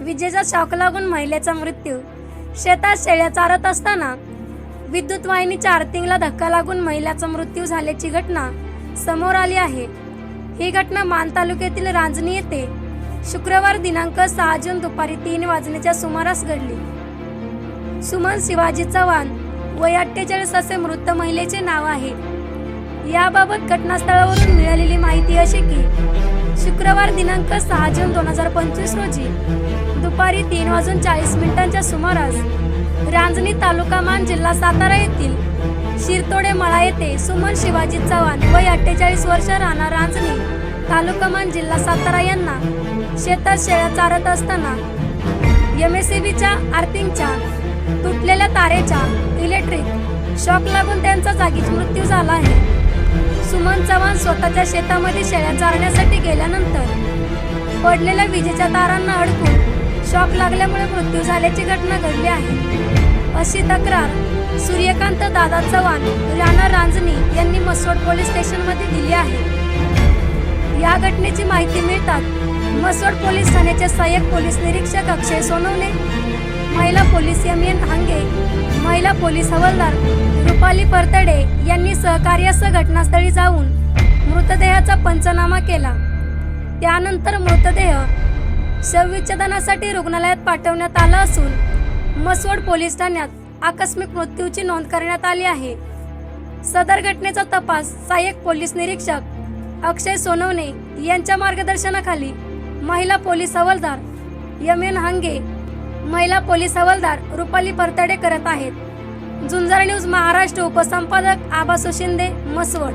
विजेचा शॉक लागून महिलेचा मृत्यू. शेतात शेळ्या चारत असताना विद्युत वाहिनीच्या आर्थिंगला धक्का लागून महिलाचा मृत्यू झाल्याची घटना समोर आली आहे. ही घटना मान तालुक्यातील रांजणी येथे शुक्रवार दिनांक सहा जून दुपारी तीन वाजण्याच्या सुमारास घडली. सुमन शिवाजी चव्हाण वय अठ्ठेचाळीस असे मृत महिलेचे नाव आहे. याबाबत घटनास्थळावरून मिळालेली माहिती अशी की शुक्रवार दिनांक सहा जून दोन हजार पंचवीस रोजी. दुपारी तीन वाजून चाळीस मिनिटांच्या सुमारास रांजणी तालुका मान जिल्हा सातारा येथील शिरतोडे मळा येथे सुमन शिवाजी चव्हाण वय अठ्ठेचाळीस वर्ष राहणार रांजणी तालुका मान जिल्हा सातारा यांना शेतात शेळ्या चारत असताना एम एस आर्थिंगच्या तुटलेल्या तारेच्या इलेक्ट्रिक शॉक लागून त्यांचा जागीच मृत्यू झाला आहे. सुमन चव्हाण स्वतःच्या शेतामध्ये शेळ्या चारण्यासाठी गेल्यानंतर पडलेल्या विजेच्या तारांना अडकून शॉक लागल्यामुळे मृत्यू झाल्याची घटना घडली आहे. अशी तक्रार सूर्यकांत दादा चव्हाण राणा रांजणी यांनी मसवड पोलीस स्टेशनमध्ये दिली आहे. या घटनेची माहिती मिळतात मसवड पोलीस ठाण्याचे सहाय्यक पोलीस निरीक्षक अक्षय सोनवणे महिला पोलीस एम एन हांगे महिला पोलीस हवालदार रुपाली परतडे यांनी सहकार्यासह घटनास्थळी जाऊन मृतदेहाचा पंचनामा केला. त्यानंतर मृतदेह शवविच्छेदनासाठी रुग्णालयात पाठवण्यात आला असून मसवड पोलीस ठाण्यात आकस्मिक मृत्यूची नोंद करण्यात आली आहे. सदर घटनेचा तपास सहाय्यक पोलीस निरीक्षक अक्षय सोनवणे यांच्या मार्गदर्शनाखाली महिला पोलीस हवालदार यमेन एन हांगे महिला पोलीस हवालदार रुपाली परतडे करत आहेत. झुंजार न्यूज महाराष्ट्र उपसंपादक आबासू शिंदे मसवड